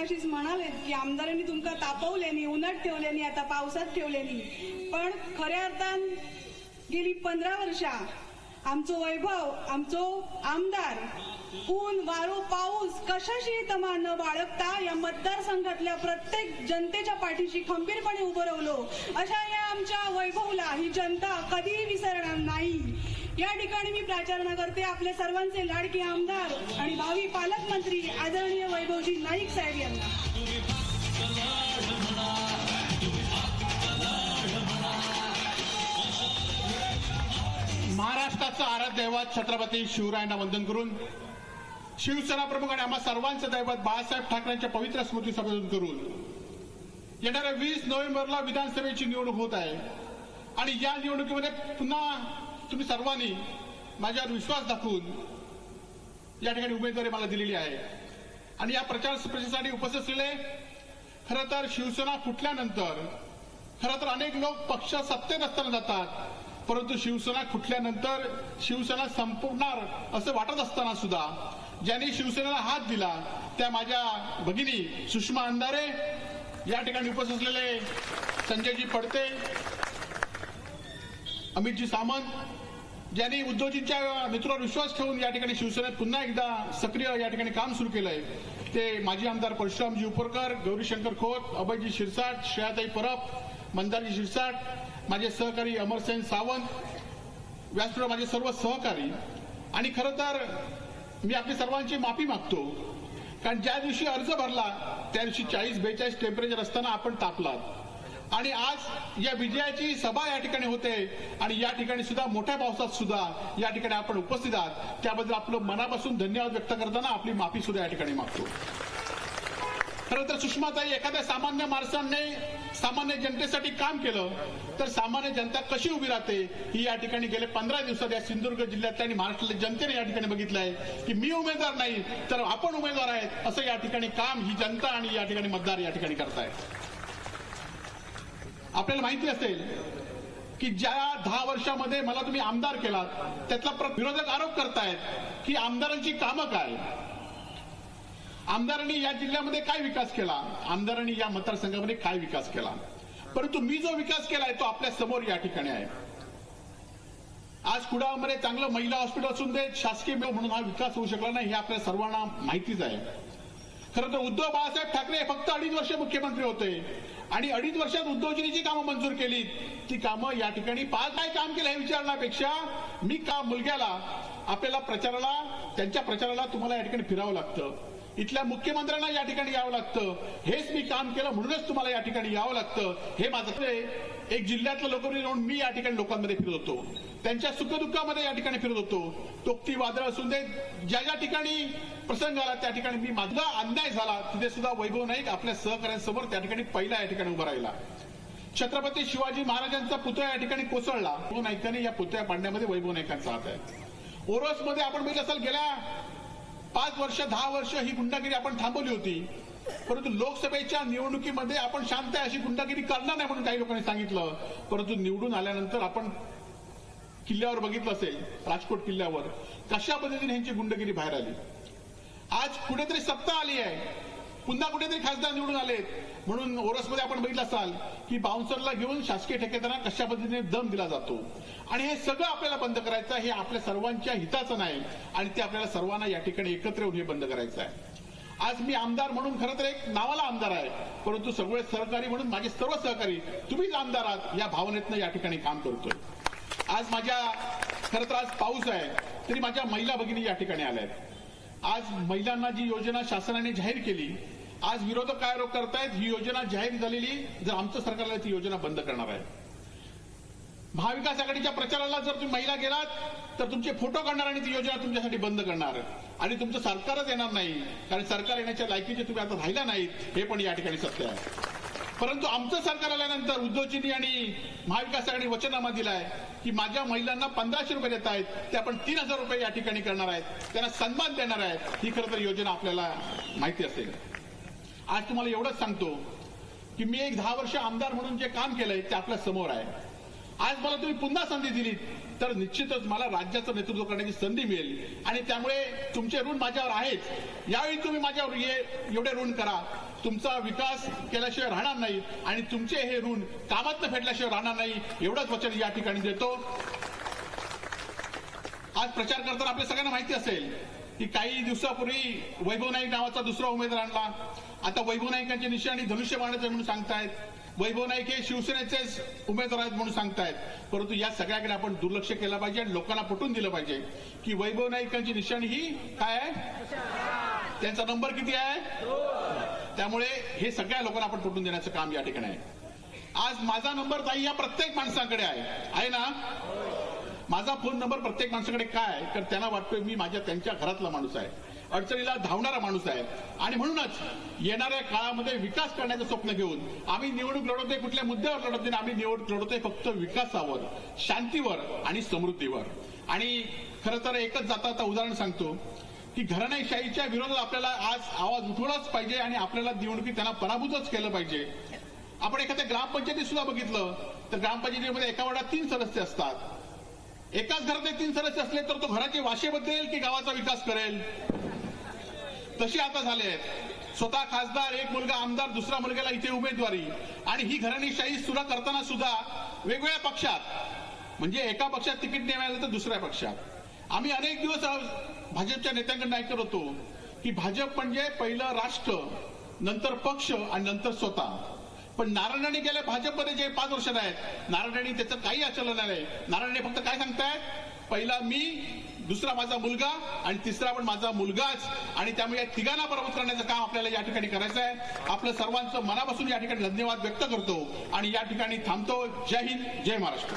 मगाशीच म्हणालेत की आमदारांनी तुमका तापवल्यानी उन्हात ठेवल्यानी आता पावसात ठेवल्यानी. पण खऱ्या अर्थान गेली पंधरा वर्षा आमचो वैभव आमचो आमदार ऊन वारो पाऊस कशाशी तमा न बाळगता या मतदारसंघातल्या प्रत्येक जनतेच्या पाठीशी खंबीरपणे उभं राहलो. अशा या आमच्या वैभवला ही जनता कधीही विसरणार नाही. या ठिकाणी मी प्राचारणा करते. आपल्या सर्वांचे लाडके आमदार आणि भावी पालकमंत्री आदरणीय वैभवजी नाईक साहेब यांना. महाराष्ट्राचं आराध दैवत छत्रपती शिवरायांना वंदन करून शिवसेना प्रमुख आणि आम्हा सर्वांचं दैवत बाळासाहेब ठाकरेंच्या पवित्र स्मृती संबोधन करून येणाऱ्या वीस नोव्हेंबरला विधानसभेची निवडणूक होत आहे. आणि या निवडणुकीमध्ये पुन्हा तुम्ही सर्वांनी माझ्यावर विश्वास दाखवून या ठिकाणी उमेदवारी मला दिलेली आहे. आणि या प्रचार सभेसाठी उपस्थित असलेले खरं तर शिवसेना फुटल्यानंतर खरं तर अनेक लोक पक्ष सत्तेत असताना जातात परंतु शिवसेना फुटल्यानंतर शिवसेना संपणार असं वाटत असताना सुद्धा ज्यांनी शिवसेनेला हात दिला त्या माझ्या भगिनी सुषमा अंधारे या ठिकाणी उपस्थित असलेले संजयजी पडते अमितजी सामंत ज्यांनी उद्धवजींच्या नेतृत्वावर विश्वास ठेवून या ठिकाणी शिवसेनेत पुन्हा एकदा सक्रिय या ठिकाणी काम सुरू केलंय. ते माजी आमदार परशुरामजी उपरकर गौरीशंकर खोत अभयजी शिरसाट श्रेयाताई परब मंदारजी शिरसाट माझे सहकारी अमरसेन सावंत व्यासपीठ माझे सर्व सहकारी. आणि खरं तर मी आपली सर्वांची माफी मागतो. कारण ज्या दिवशी अर्ज भरला त्या दिवशी चाळीस बेचाळीस टेम्परेचर असताना आपण तापलात. आणि आज या विजयाची सभा या ठिकाणी होते आणि या ठिकाणी सुद्धा मोठ्या पावसात सुद्धा या ठिकाणी आपण उपस्थित आहात. त्याबद्दल आपलं मनापासून धन्यवाद व्यक्त करताना आपली माफी सुद्धा या ठिकाणी मागतो. खरं तर सुषमाताई एखाद्या सामान्य माणसाने सामान्य जनतेसाठी काम केलं तर सामान्य जनता कशी उभी राहते ही या ठिकाणी गेले पंधरा दिवसात या सिंधुदुर्ग जिल्ह्यातल्या आणि महाराष्ट्रातल्या जनतेने या ठिकाणी बघितलं आहे की मी उमेदवार नाही तर आपण उमेदवार आहेत असं या ठिकाणी काम ही जनता आणि या ठिकाणी मतदार या ठिकाणी करतायत. आपल्याला माहिती असेल की ज्या दहा वर्षामध्ये मला तुम्ही आमदार केलात त्यातला प्र- विरोधक आरोप करतायत की आमदारांची कामं काय? आमदारांनी या जिल्ह्यामध्ये काय विकास केला? आमदारांनी या मतदारसंघामध्ये काय विकास केला? परंतु मी जो विकास केलाय तो आपल्यासमोर या ठिकाणी आहे. आज कुडाळमध्ये चांगलं महिला हॉस्पिटल असून दे शासकीय म्हणून हा विकास होऊ शकला नाही हे आपल्या सर्वांना माहितीच आहे. खरं तर उद्धव बाळासाहेब ठाकरे फक्त अडीच वर्ष मुख्यमंत्री होते. आणि अडीच वर्षात उद्धवजींनी जी कामं मंजूर केली ती कामं या ठिकाणी पाच काय काम केलं हे विचारण्यापेक्षा मी का मुलग्याला आपल्याला प्रचाराला त्यांच्या प्रचाराला तुम्हाला या ठिकाणी फिरावं लागतं. इथल्या मुख्यमंत्र्यांना या ठिकाणी यावं लागतं. हेच मी काम केलं म्हणूनच तुम्हाला या ठिकाणी यावं लागतं. हे माझं एक जिल्ह्यातलं लोकांनी म्हणून मी या ठिकाणी लोकांमध्ये फिरत होतो. त्यांच्या सुखदुःखामध्ये या ठिकाणी फिरत होतो. तोक्ती वादळ असून दे ज्या ज्या ठिकाणी प्रसंग आला त्या ठिकाणी मी माझा अन्याय झाला तिथे सुद्धा वैभव नाईक आपल्या सहकाऱ्यांसमोर त्या ठिकाणी पहिला या ठिकाणी उभा राहिला. छत्रपती शिवाजी महाराजांचा पुतळा या ठिकाणी कोसळला. वैभव नाईकांनी या पुतळ्या पाडण्यामध्ये वैभव नाईकांचा हात आहे. ओरोसमध्ये आपण बघितलं असाल गेल्या पाच वर्ष दहा वर्ष ही गुंडागिरी आपण थांबवली होती. परंतु लोकसभेच्या निवडणुकीमध्ये आपण शांत आहे अशी गुंडागिरी करणार नाही म्हणून काही लोकांनी सांगितलं. परंतु निवडून आल्यानंतर आपण किल्ल्यावर बघितलं असेल राजकोट किल्ल्यावर कशा पद्धतीने ह्यांची गुंडगिरी बाहेर आली? आज कुठेतरी सत्ता आली आहे. पुन्हा कुठेतरी खासदार निवडून आलेत. म्हणून ओरसमध्ये आपण बघितलं असाल की बाउन्सरला घेऊन शासकीय ठेकेदारांना कशा पद्धतीने दम दिला जातो. आणि हे सगळं आपल्याला बंद करायचं आहे हे आपल्या सर्वांच्या हिताचं नाही. आणि ते आपल्याला सर्वांना या ठिकाणी एकत्र येऊन हे बंद करायचं आहे. आज मी आमदार म्हणून खरं तर एक नावाला आमदार आहे. परंतु सगळे सहकारी म्हणून माझे सर्व सहकारी तुम्हीच आमदार आहात या भावनेतनं या ठिकाणी काम करतोय. आज माझ्या खरं तर आज पाऊस आहे तरी माझ्या महिला भगिनी या ठिकाणी आल्या आहेत. आज महिलांना जी योजना शासनाने जाहीर केली आज विरोधक काय आरोप करतायत ही योजना जाहीर झालेली जर आमचं सरकारला ती योजना बंद करणार आहे महाविकास आघाडीच्या प्रचाराला जर तुम्ही महिला गेलात तर तुमचे फोटो काढणार आणि ती योजना तुमच्यासाठी बंद करणार. आणि तुमचं सरकारच येणार नाही. कारण सरकार येण्याच्या लायकीचे तुम्ही आता राहिला नाहीत हे पण या ठिकाणी सत्य आहे. परंतु आमचं सरकार आल्यानंतर उद्धवजींनी आणि महाविकास आघाडी वचनामा दिलाय की माझ्या महिलांना पंधराशे रुपये देत आहेत ते आपण तीन हजार रुपये या ठिकाणी करणार आहेत. त्यांना सन्मान देणार आहेत. ही खरं तर योजना आपल्याला माहिती असेल. आज तुम्हाला एवढंच सांगतो की मी एक दहा वर्ष आमदार म्हणून जे काम केलंय ते आपल्यासमोर आहे. आज मला तुम्ही पुन्हा संधी दिली तर निश्चितच मला राज्याचं नेतृत्व करण्याची संधी मिळेल. आणि त्यामुळे तुमचे ऋण माझ्यावर आहेच यावेळी तुम्ही माझ्यावर ये एवढे ऋण करा. तुमचा विकास केल्याशिवाय राहणार नाही. आणि तुमचे हे ऋण कामात फेडल्याशिवाय राहणार नाही एवढंच वचन या ठिकाणी देतो. आज प्रचार करताना आपल्या सगळ्यांना माहिती असेल की काही दिवसापूर्वी वैभव नाईक नावाचा दुसरा उमेदवार आणला. आता वैभव नाईकांची निशाणी धनुष्यबाणाचे म्हणून सांगतायत. वैभव नाईक हे शिवसेनेचेच उमेदवार आहेत म्हणून सांगतायत. परंतु या सगळ्याकडे आपण दुर्लक्ष केलं पाहिजे आणि लोकांना पटवून दिलं पाहिजे की वैभव नाईकांची निशाणी ही काय आहे? त्यांचा नंबर किती आहे? त्यामुळे हे सगळ्या लोकांना आपण पटवून देण्याचं काम या ठिकाणी आहे. आज माझा नंबर ताई या प्रत्येक माणसाकडे आहे. आहे ना? माझा फोन नंबर प्रत्येक माणसाकडे काय आहे? तर त्यांना वाटतोय मी माझ्या त्यांच्या घरातला माणूस आहे. अडचणीला धावणारा माणूस आहे. आणि म्हणूनच येणाऱ्या काळामध्ये विकास करण्याचं स्वप्न घेऊन आम्ही निवडणूक लढवतोय कुठल्या मुद्द्यावर लढत नाही आम्ही निवडणूक लढवतोय फक्त विकासावर शांतीवर आणि समृद्धीवर. आणि खरं तर एकच जाता आता उदाहरण सांगतो की घराणेशाहीच्या विरोधात आपल्याला आज आवाज उठवलाच पाहिजे आणि आपल्याला निवडणुकीत त्यांना पराभूतच केलं पाहिजे. आपण एखाद्या ग्रामपंचायतीत सुद्धा बघितलं तर ग्रामपंचायतीमध्ये एका वडात तीन सदस्य असतात. एकाच घरातले तीन सदस्य असले तर तो घराचे वाशे बदलेल की गावाचा विकास करेल? तसे आता झाले आहेत. स्वतः खासदार एक मुलगा आमदार दुसरा मुलग्याला इथे उमेदवारी. आणि ही घराणीशाही सुद्धा करताना सुद्धा वेगवेगळ्या पक्षात म्हणजे एका पक्षात तिकीट नाही मिळालं तर दुसऱ्या पक्षात. आम्ही अनेक दिवस भाजपच्या नेत्यांकडून ऐकत होतो की भाजप म्हणजे पहिलं राष्ट्र नंतर पक्ष आणि नंतर स्वतः. पण नारायणाने गेल्या भाजपमध्ये जे पाच वर्ष आहेत. नारायणाने त्याचं काही आचरण नाही. नारायणाने फक्त काय सांगतायत? पहिला मी दुसरा माझा मुलगा आणि तिसरा पण माझा मुलगाच. आणि त्यामुळे या तिघांना बरोबर करण्याचं काम आपल्याला या ठिकाणी करायचं आहे. आपलं सर्वांचं मनापासून या ठिकाणी धन्यवाद व्यक्त करतो. आणि या ठिकाणी थांबतो. जय हिंद जय महाराष्ट्र.